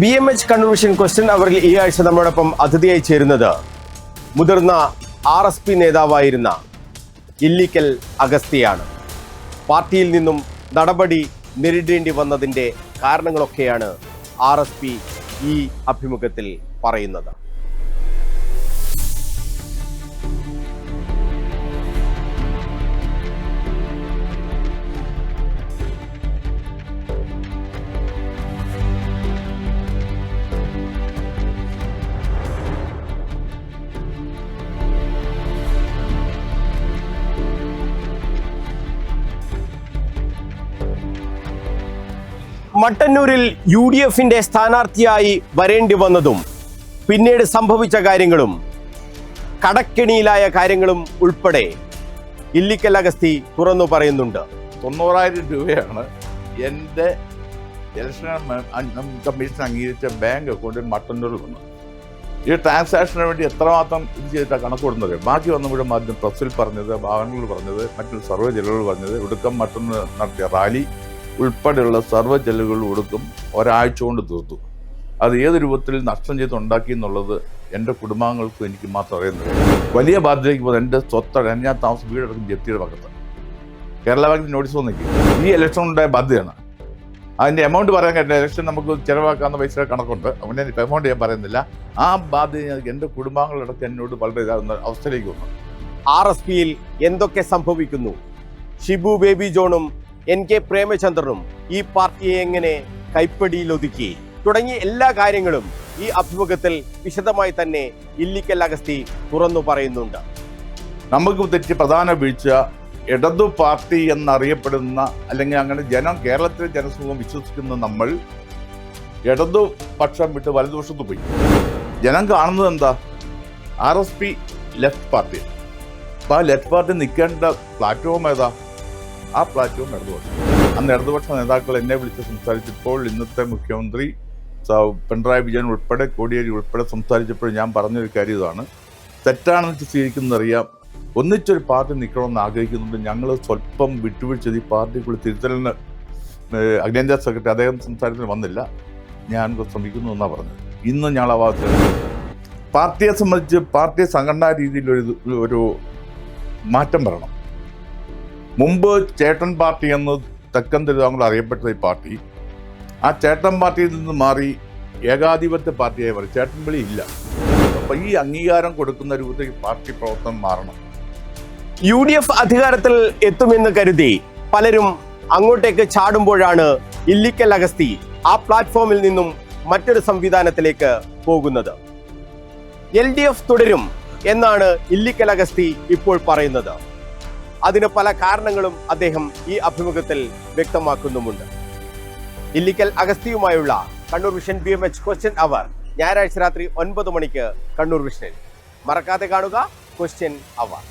B M H convention question hour ഈ ആഴ്ച നമ്മോടൊപ്പം അതിഥിയായി ചേരുന്നത് മുതിർന്ന ആർ എസ് പി നേതാവായിരുന്ന ഇല്ലിക്കൽ അഗസ്തിയാണ് പാർട്ടിയിൽ നിന്നും നടപടി നേരിടേണ്ടി വന്നതിന്റെ കാരണങ്ങളൊക്കെയാണ് ആർ എസ് പി ഈ അഭിമുഖത്തിൽ പറയുന്നത്. മട്ടന്നൂരിൽ യു ഡി എഫിന്റെ സ്ഥാനാർത്ഥിയായി വരേണ്ടി വന്നതും പിന്നീട് സംഭവിച്ച കാര്യങ്ങളും കടക്കെണിയിലായ കാര്യങ്ങളും ഉൾപ്പെടെ ഇല്ലിക്കൽ അഗസ്തി തുറന്നു പറയുന്നുണ്ട്. തൊണ്ണൂറായിരം രൂപയാണ് എന്റെ ഇലക്ഷൻ കമ്മീഷൻ അംഗീകരിച്ച ബാങ്ക് അക്കൗണ്ടിൽ മട്ടന്നൂരിൽ വന്നത്. ഈ ട്രാൻസാക്ഷന് വേണ്ടി എത്രമാത്രം ഇത് ചെയ്തിട്ടാണ് കണക്ക് കൊടുക്കുന്നത് ബാക്കി വന്ന മുഴുവൻ ആദ്യം പ്രസിൽ പറഞ്ഞത് ഭാവനകൾ പറഞ്ഞത് മറ്റു സർവേ ജില്ലകൾ പറഞ്ഞത് ഒടുക്കം മറ്റൊന്ന് നടത്തിയ റാലി ഉൾപ്പെടെയുള്ള സർവ ഒടുക്കം ഒരാഴ്ച കൊണ്ട് തീർത്തു. അത് ഏത് രൂപത്തിൽ നഷ്ടം ചെയ്തുണ്ടാക്കി എന്നുള്ളത് എന്റെ കുടുംബാംഗങ്ങൾക്കും എനിക്ക് മാത്രം അറിയുന്നത് വലിയ ബാധ്യതയ്ക്ക് പോകുന്നത് എന്റെ സ്വത്താണ് ഞാൻ താമസം വീടടക്കം ജപ്തിയുടെ ഭാഗത്ത് കേരള ബാങ്കിന്റെ നോട്ടീസ് വന്നിരിക്കും. ഈ ഇലക്ഷൻ ഉണ്ടായ ബാധ്യതയാണ്. അതിന്റെ എമൗണ്ട് പറയാൻ കഴിഞ്ഞ ഇലക്ഷൻ നമുക്ക് ചിലവാക്കാവുന്ന പൈസ കണക്കുണ്ട്. അതുകൊണ്ട് ഞാൻ എമൗണ്ട് ഞാൻ പറയുന്നില്ല. ആ ബാധ്യത എന്റെ കുടുംബാംഗങ്ങളടക്കം എന്നോട് വളരെ ഇതാകുന്ന അവസ്ഥയിലേക്ക് വന്നു. ആർ എസ് പിയിൽ എന്തൊക്കെ സംഭവിക്കുന്നു? ഷിബു ബേബി ജോണും എൻ കെ പ്രേമചന്ദ്രനും ഈ പാർട്ടിയെ എങ്ങനെ കൈപ്പടിയിൽ ഒതുക്കി തുടങ്ങിയ എല്ലാ കാര്യങ്ങളും ഈ അഭിമുഖത്തിൽ വിശദമായി തന്നെ ഇല്ലിക്കൽ അഗസ്തി തുറന്നു പറയുന്നുണ്ട്. നമുക്ക് തെറ്റി പ്രധാന വീഴ്ച ഇടതു പാർട്ടി എന്നറിയപ്പെടുന്ന അല്ലെങ്കിൽ അങ്ങനെ ജനം കേരളത്തിലെ ജനസമൂഹം വിശ്വസിക്കുന്ന നമ്മൾ ഇടതു പക്ഷം വിട്ട് വലതുപക്ഷത്ത് പോയി. ജനം കാണുന്നത് എന്താ? R S P left party. അപ്പൊ ആ ലെഫ്റ്റ് പാർട്ടി നിൽക്കേണ്ട പ്ലാറ്റ്ഫോം ഏതാ? ആ പ്ലാറ്റ്ഫോം ഇടതുപക്ഷം. അന്ന് ഇടതുപക്ഷ നേതാക്കൾ എന്നെ വിളിച്ച് സംസാരിച്ചപ്പോൾ ഇന്നത്തെ മുഖ്യമന്ത്രി പിണറായി വിജയൻ ഉൾപ്പെടെ കോടിയേരി ഉൾപ്പെടെ സംസാരിച്ചപ്പോൾ ഞാൻ പറഞ്ഞൊരു കാര്യം ഇതാണ്. തെറ്റാണെന്ന് സ്വീകരിക്കുന്നതറിയാം. ഒന്നിച്ചൊരു പാർട്ടി നിൽക്കണമെന്ന് ആഗ്രഹിക്കുന്നുണ്ട്. ഞങ്ങൾ സ്വല്പം വിട്ടുവീഴ്ച ഈ പാർട്ടിക്കുള്ള തിരുത്തലിന് അഖിലേന്ത്യാ സെക്രട്ടറി അദ്ദേഹം സംസാരത്തിന് വന്നില്ല. ഞാൻ ശ്രമിക്കുന്നു എന്നാണ് പറഞ്ഞത്. ഇന്ന് ഞങ്ങൾ ആ പാർട്ടിയെ സംബന്ധിച്ച് പാർട്ടി സംഘടനാ രീതിയിൽ ഒരു ഒരു മാറ്റം വരണം. മുമ്പ് ചേട്ടൻ പാർട്ടി എന്ന് തെക്കൻ തിരുവിതാംകൂർ അറിയപ്പെട്ട ഈ പാർട്ടി ആ ചേട്ടൻ പാർട്ടിയിൽ നിന്ന് മാറി ഏകാധിപത്യ പാർട്ടിയായി മാറി. ചേട്ടൻ വിളി ഇല്ല. അപ്പൊ ഈ അംഗീകാരം കൊടുക്കുന്ന രൂപത്തിൽ പാർട്ടി പ്രവർത്തനം മാറണം. യു ഡി എഫ് അധികാരത്തിൽ എത്തുമെന്ന് കരുതി പലരും അങ്ങോട്ടേക്ക് ചാടുമ്പോഴാണ് ഇല്ലിക്കൽ അഗസ്തി ആ പ്ലാറ്റ്ഫോമിൽ നിന്നും മറ്റൊരു സംവിധാനത്തിലേക്ക് പോകുന്നത്. എൽ ഡി എഫ് തുടരും എന്നാണ് ഇല്ലിക്കൽ അഗസ്തി ഇപ്പോൾ പറയുന്നത്. അതിന് പല കാരണങ്ങളും അദ്ദേഹം ഈ അഭിമുഖത്തിൽ വ്യക്തമാക്കുന്നുമുണ്ട്. Illikkal അഗസ്തിയുമായുള്ള Kannur vision B M H question hour ഞായറാഴ്ച രാത്രി ഒൻപത് മണിക്ക് കണ്ണൂർ വിഷനിൽ. മറക്കാതെ കാണുക ക്വസ്റ്റ്യൻ അവർ